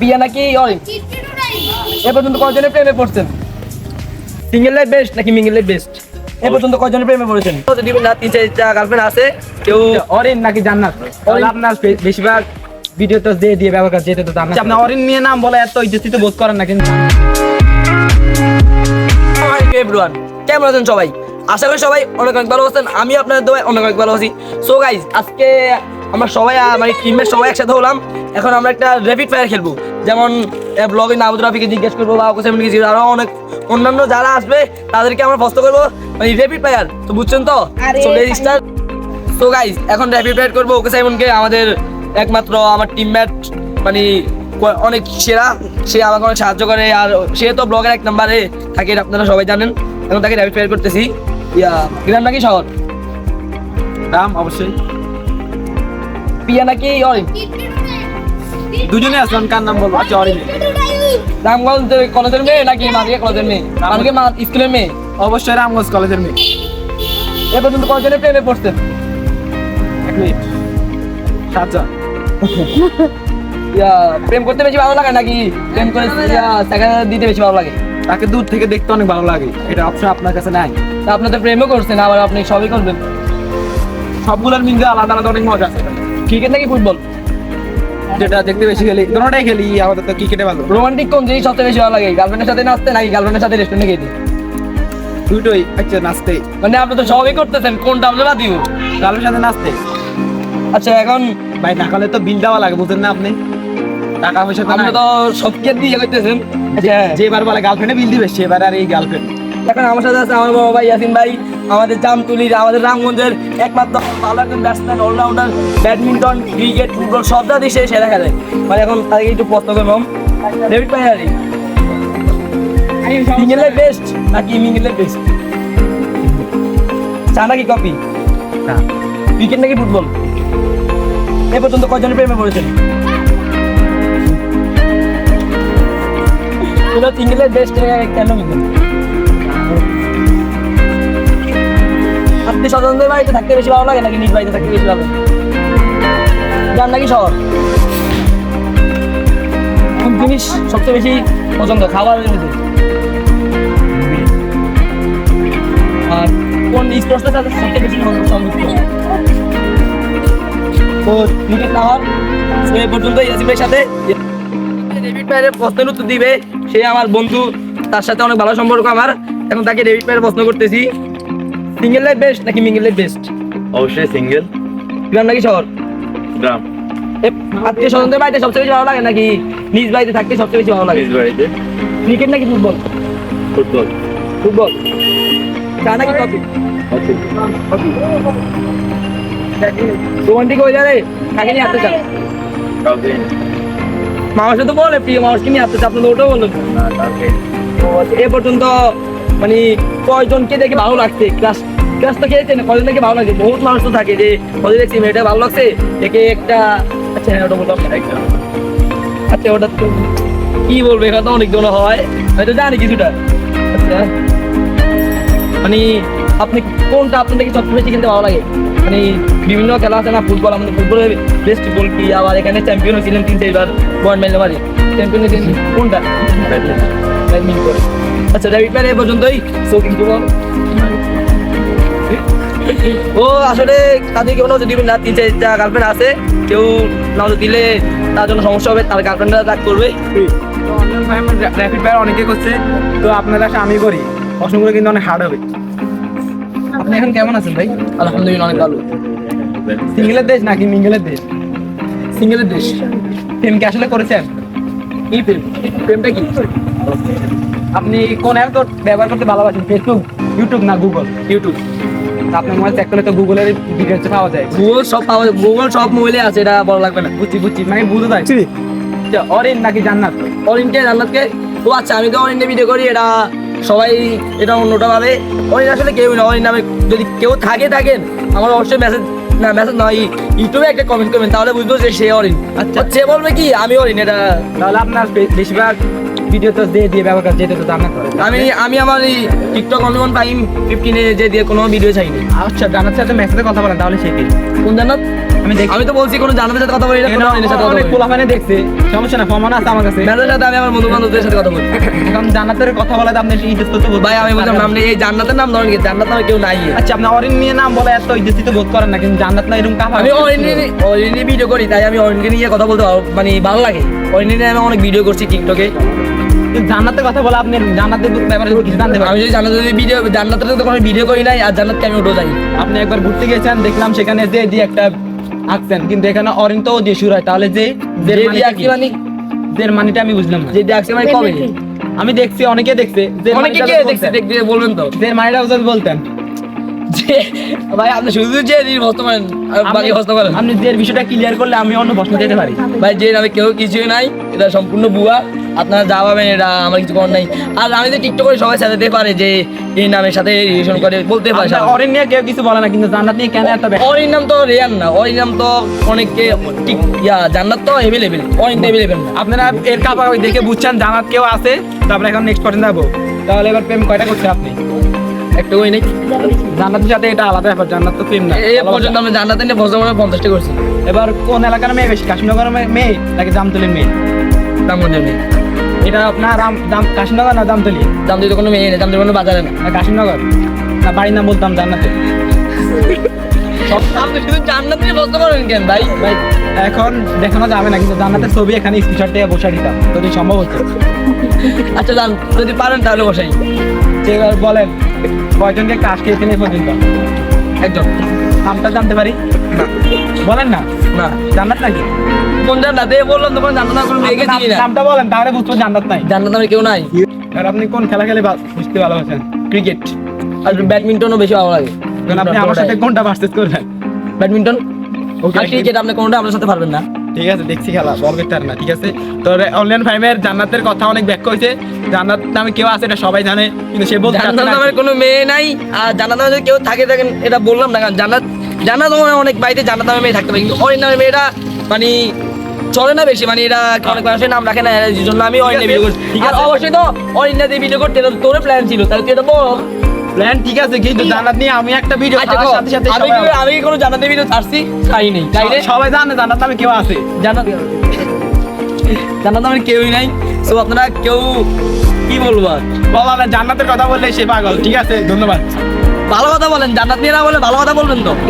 বিয়া নাকি অরেঞ্জ এ পর্যন্ত প্রেমে পড়ছেন? সিঙ্গেল লাইফ বেস্ট নাকি মিঙ্গেল লাইফ বেস্ট এ পর্যন্ত প্রেমে পড়েছেন? যদি না তিন চারটা গার্লফ্রেন্ড আছে কেউ অরিন নাকি জান্নাত? আপনার বেশিরভাগ ভিডিও তো দিয়ে দিয়ে ব্যবহার যেতে তো জান্নাত আপনি অরিন নিয়ে নাম বলে এত ইজ্জতিত বোধ করেন না কিন্তু। এভরিওয়ান কেমন আছেন সবাই? আশা করি সবাই অনেক অনেক ভালো আছেন আমি আপনাদের দোয়ায় অনেক অনেক ভালো আছি। সো গাইজ আজকে আমরা সবাই মানে টিমের সবাই একসাথে হলাম। এখন আমরা একটা র্যাপিড ফায়ার খেলব। যেমন ব্লগে নাবুদ রাফিকে জিজ্ঞেস করব বা ওকে কিছু আরও অনেক অন্যান্য যারা আসবে তাদেরকে আমরা প্রশ্ন করব মানে র্যাপিড ফায়ার তো বুঝছেন তো? আরে, চলে স্টার সো গাইজ এখন র্যাপিড ফায়ার করব ওকে সাইমনকে আমাদের একমাত্র আমার টিমমেট মানে অনেক সেরা সে আমাকে অনেক সাহায্য করে আর সে তো ব্লগের এক নম্বরে থাকে আপনারা সবাই জানেন। এখন তাকে র্যাপিড ফায়ার করতেছি। ইয়া গ্রাম নাকি শহর? দাম অবশ্যই। পিয়া নাকি অরেঞ্জ দুজনে আসলাম কার নাম বলব? আচ্ছা অরিন। রামগঞ্জ কলেজের মেয়ে নাকি মাদিয়া কলেজের মেয়ে? স্কুলের মেয়ে? অবশ্যই রামগঞ্জ কলেজের মেয়ে। এ পর্যন্ত প্রেমে পড়ছেন? এক মিনিট। সাতজন। ইয়া প্রেম করতে বেশি ভালো লাগে নাকি? প্রেম করে দিতে বেশি ভালো লাগে? তাকে দূর থেকে দেখতে অনেক ভালো লাগে। এটা অপশন আপনার কাছে নাই। তা আপনি তো প্রেমও করছেন আবার আপনি সবই করবেন। সবগুলোর মিলতে আলাদা আলাদা অনেক মজা আছে। ক্রিকেট নাকি ফুটবল যেটা দেখতে বেশি খেলি। দুটোটাই খেলি আমাদের তো ক্রিকেটে ভালো। রোমান্টিক কোন জিনিস সবচেয়ে বেশি ভালো লাগে? গার্লফ্রেন্ডের সাথে নাচতে নাকি গার্লফ্রেন্ডের সাথে রেস্টুরেন্টে খেতে? দুটোই আচ্ছা নাচতে। মানে আপনি তো সবই করতেছেন কোনটা আপনি বাদ দিব? গালের সাথে নাচতে। আচ্ছা এখন ভাই না তো বিল দেওয়া লাগে বুঝেন না আপনি? টাকা পয়সা তো আপনি তো সব কে দিয়ে করতেছেন? আচ্ছা। যেবার বলে গার্লফ্রেন্ডে বিল দিবে সেবার আর এই গার্লফ্রেন্ড এখন আমার সাথে আছে আমার বাবা ভাই ইয়াসিন ভাই আমাদের জামতুলির আমাদের রামগঞ্জের একমাত্র ভালো একজন batsman allrounder badminton cricket football সব দাদি সে সেরা খেলে মানে এখন তাদেরকে একটু প্রশ্ন করলাম ডেভিড পাইয়ারি মিঙ্গেলের বেস্ট নাকি মিঙ্গেলের বেস্ট চা নাকি কপি ক্রিকেট নাকি ফুটবল এ পর্যন্ত কয়জনের প্রেমে পড়েছেন? সিঙ্গেলের বেস্ট কেন মিলবেন আপনি স্বতন্ত্র বাড়িতে থাকতে বেশি ভালো লাগে নাকি নিজ বাড়িতে থাকতে বেশি ভালো? লাগে নাকি শহর? কোন জিনিস সবচেয়ে বেশি পছন্দ খাবারের আর কোন স্পোর্টসের সাথে সবচেয়ে বেশি সংযুক্ত তো ক্রিকেট না হওয়ার এই পর্যন্ত ইয়াসিমের সাথে। ডেভিড প্যারের প্রশ্নের উত্তর দিবে, সে আমার বন্ধু, তার সাথে অনেক ভালো সম্পর্ক আমার। এখন তাকে ডেভিড প্যারের প্রশ্ন করতেছি সিঙ্গেল লাইফ বেস্ট নাকি মিঙ্গেল লাইফ বেস্ট অবশ্যই সিঙ্গেল গ্রাম নাকি শহর? গ্রাম। আত্মীয় স্বজনদের বাড়িতে সবচেয়ে বেশি ভালো লাগে নাকি নিজ বাড়িতে থাকতে সবচেয়ে বেশি ভালো লাগে? নিজ বাড়িতে। ক্রিকেট নাকি ফুটবল ফুটবল ফুটবল চা নাকি কফি রোমান্টিক হয়ে যাবে কাকে নিয়ে আসতে চান কাউকে। মানুষে তো বলে প্রিয় মানুষকে নিয়ে আসতে চান আপনাদের ওটাও কাউকে। এ পর্যন্ত মানে কয়জনকে দেখে ভালো লাগছে? ক্লাস ক্লাসটা না কয়জন দেখে ভালো লাগছে? বহুত মানুষ তো থাকে যে কদিন দেখছি মেয়েটা ভালো লাগছে? একে একটা আচ্ছা হ্যাঁ ওটা বললাম আচ্ছা ওটা তো কি বলব, এখানে তো অনেক হয়। হয়তো জানি কিছুটা। আচ্ছা। মানে আপনি কোনটা আপনার থেকে সবচেয়ে বেশি খেলতে ভালো লাগে? মানে বিভিন্ন খেলা আছে না, ফুটবল? আমাদের ফুটবলের বেস্ট গোল কি আবার এখানে চ্যাম্পিয়ন হয়েছিলেন তিন, চারবার পয়েন্ট মেলে চ্যাম্পিয়ন হয়েছিলেন কোনটা? আচ্ছা ডেভিড প্যার এ পর্যন্তই। সো কিন্তু ও আসলে তাদের কেউ যদি না তিন চারটা গার্লফ্রেন্ড আছে কেউ না দিলে তার জন্য সমস্যা হবে তার গার্লফ্রেন্ডরা রাগ করবে। র্যাপিড ফায়ার অনেকে করছে তো আপনারা আমি করি। অসংখ্য কিন্তু অনেক হার্ড হবে। আপনি এখন কেমন আছেন ভাই? আলহামদুলিল্লাহ অনেক ভালো। সিঙ্গেলের দেশ নাকি মিঙ্গেলের দেশ? সিঙ্গেলের দেশ। প্রেম কি আসলে করেছেন? কি প্রেম প্রেমটা কি? আপনি কোন অ্যাপ তো ব্যবহার করতে ভালোবাসেন ফেসবুক ইউটিউব না গুগল ইউটিউব আপনার মোবাইল চেক করলে তো গুগলের ডিটেলস পাওয়া যায়। গুগল সব পাওয়া যায়। গুগল সব মোবাইলে আছে এটা বড় লাগবে না। বুঝছি বুঝছি মানে বুঝতে পারছি আচ্ছা, অরিন নাকি জান্নাত? অরিনকে জান্নাতকে? ও আচ্ছা আমি তো অরিনে ভিডিও করি এটা সবাই এটা অন্যটা ভাবে। অরিন আসলে কেউ না অরিন নামে যদি কেউ থাকে থাকেন আমার অবশ্যই মেসেজ না মেসেজ নয় ইউটিউবে একটা কমেন্ট করবেন তাহলে বুঝব যে সে অরিন। আচ্ছা। সে বলবে কি আমি অরিন এটা তাহলে আপনার বেশিরভাগ ভিডিও তো দিয়ে দিয়ে ব্যবহার যেতে তো জান্নাত করে। আমি আমি আমার এই টিকটক অনুমান টাইম ফিফটিনে যে দিয়ে কোনো ভিডিও চাইনি। আচ্ছা জান্নাত সাথে মেসেজে কথা বলেন তাহলে সে কি? কোন জান্নাত আমি দেখি। আমি তো বলছি কোনো জানাতে সাথে কথা বলি না কোনো সাথে কথা বলি পোলাপানে দেখছে সমস্যা না প্রমাণ আছে আমার কাছে। ম্যানেজারের সাথে আমি আমার বন্ধু বান্ধবদের সাথে কথা বলি। এখন জান্নাতের কথা বলাতে আপনি ইজ্জত তো ভাই আমি বললাম নাম নেই এই জান্নাতের নাম ধরেন কি? জান্নাত নামে কেউ নাই। আচ্ছা আপনি অরিন নিয়ে নাম বলে এত ইজ্জত তো বোধ করেন না কিন্তু জান্নাত না এরকম কাফা আমি অরিনে অরিনে ভিডিও করি তাই আমি অরিনকে নিয়ে কথা বলতে মানে ভালো লাগে। অরিনে নিয়ে আমি অনেক ভিডিও করছি টিকটকে কিন্তু জান্নাতের কথা বলে আপনি জান্নাতের ব্যাপারে কিছু জানতে পারেন। আমি যদি জান্নাতের ভিডিও জান্নাতের তো কোনো ভিডিও করি নাই আর জান্নাতকে আমি ওটাও জানি আপনি একবার ঘুরতে গেছেন দেখলাম সেখানে যে একটা আঁকছেন কিন্তু এখানে তো দিয়ে শুরু হয়। তাহলে যে যে মানিটা মানে জের মানিটা আমি বুঝলাম যে দিয়ে আঁকছি মানে কবে? আমি দেখছি অনেকে দেখছে। অনেকে কে দেখছে। বলবেন তো। জের মানিটা যদি বলতেন। ভাই আপনি শুধু যে বর্তমান বাকি আপনি জের বিষয়টা ক্লিয়ার করলে আমি অন্য প্রশ্ন দিতে পারি। ভাই যে নামে কেউ কিছুই নাই। এটা সম্পূর্ণ বুয়া। আপনারা যা পাবেন এটা আমার কিছু করার নাই। আর আমি তো টিকটক করে সবাই সাজাতে পারে যে এই নামের সাথে রিলেশন করে বলতে পারে অরিন নিয়ে কেউ কিছু বলে না কিন্তু জান্নাত নিয়ে কেন এত? অরির নাম তো রেয়ান না অরিন নাম তো অনেককে ঠিক ইয়া জান্নাত তো এভেলেবেল অরিন তো এভেলেবেল আপনারা এর কাপা দেখে বুঝছেন জান্নাত কেউ আছে তারপরে এখন নেক্সট পয়েন্ট যাব। তাহলে এবার প্রেম কয়টা করছে আপনি? একটা ওই নেই জান্নাতের সাথে এটা আলাদা ব্যাপার জান্নাত তো প্রেম না। এই পর্যন্ত আমরা জান্নাতে নিয়ে বছর মানে পঞ্চাশটা করছি। এবার কোন এলাকার মেয়ে বেশি কাশিনগরের মেয়ে নাকি জামতলির মেয়ে? দামগঞ্জের মেয়ে। এটা আপনার রাম- দাম- কাশিনগর না জামতলি? দাম দিয়ে তো কোনো মেয়ে নেই দাম কোনো বাজারে না। না কাশিনগর না বাড়ির নাম বলতাম জান্নাতে। আপনি শুধু জান্নাত নিয়ে বলতে পারেন কেন ভাই? ভাই এখন দেখানো যাবে না কিন্তু জান্নাতের ছবি এখানে স্ক্রিনশট দিয়ে বসে দিতাম যদি সম্ভব হচ্ছে আচ্ছা জান যদি পারেন তাহলে বসাই। এবার বলেন। কয়জনকে কাজ খেয়েছেন এ পর্যন্ত একজন নামটা জানতে পারি? বলেন না। না। জান্নাত নাকি? কোন জান্নাত? এই বললাম তো কোনো জান্নাত না কোনো মেয়েকে চিনি না। নামটা বলেন তাহলে বুঝব জান্নাত নাই। জান্নাত নামে কেউ নাই? আর আপনি কোন খেলা খেলে বুঝতে ভালোবাসেন? ক্রিকেট। আর ব্যাডমিন্টনও বেশি ভালো লাগে। আপনি আমার সাথে কোনটা ভার্সেস করবেন? ব্যাডমিন্টন. আর ক্রিকেট আপনি কোনটা আপনার সাথে পারবেন না? ঠিক আছে দেখছি খেলা বল বেটার না ঠিক আছে? তো অনলাইন ফাইমের জান্নাতের কথা অনেক ব্যাখ্যা হয়েছে। জান্নাত নামে কেউ আছে এটা সবাই জানে কিন্তু সে বলতে জান্নাত না। নামের কোনো মেয়ে নাই আর জান্নাত নামে কেউ থাকে থাকেন এটা বললাম না কারণ জান্নাত জান্নাত নামে অনেক বাড়িতে জান্নাত নামে মেয়ে থাকতে পারে কিন্তু অরিন নামের মেয়েটা মানে চলে না বেশি মানে এরা অনেক মানুষের নাম রাখে না এর জন্য আমি অরিন ভিডিও করছি। আর। অবশ্যই তো অরিন দিয়ে ভিডিও করতে তোর প্ল্যান ছিল তাহলে তুই এটা বল। প্ল্যান ঠিক আছে কিন্তু জান্নাত নিয়ে আমি একটা ভিডিও আচ্ছা সাথে সাথে আমি কি- আমি কি কোনো জান্নাতের ভিডিও ছাড়ছি? ছাড়ি নেই। তাই সবাই জানে জান্নাত নামে কেউ আছে। জান্নাত জান্নাত নামের কেউই নাই। তো আপনারা কেউ কি বলব বলা না জান্নাতের কথা বললে সে পাগল। ঠিক আছে ধন্যবাদ। ভালো কথা বলেন। জান্নাত নিয়ে না বলে ভালো কথা বলবেন তো?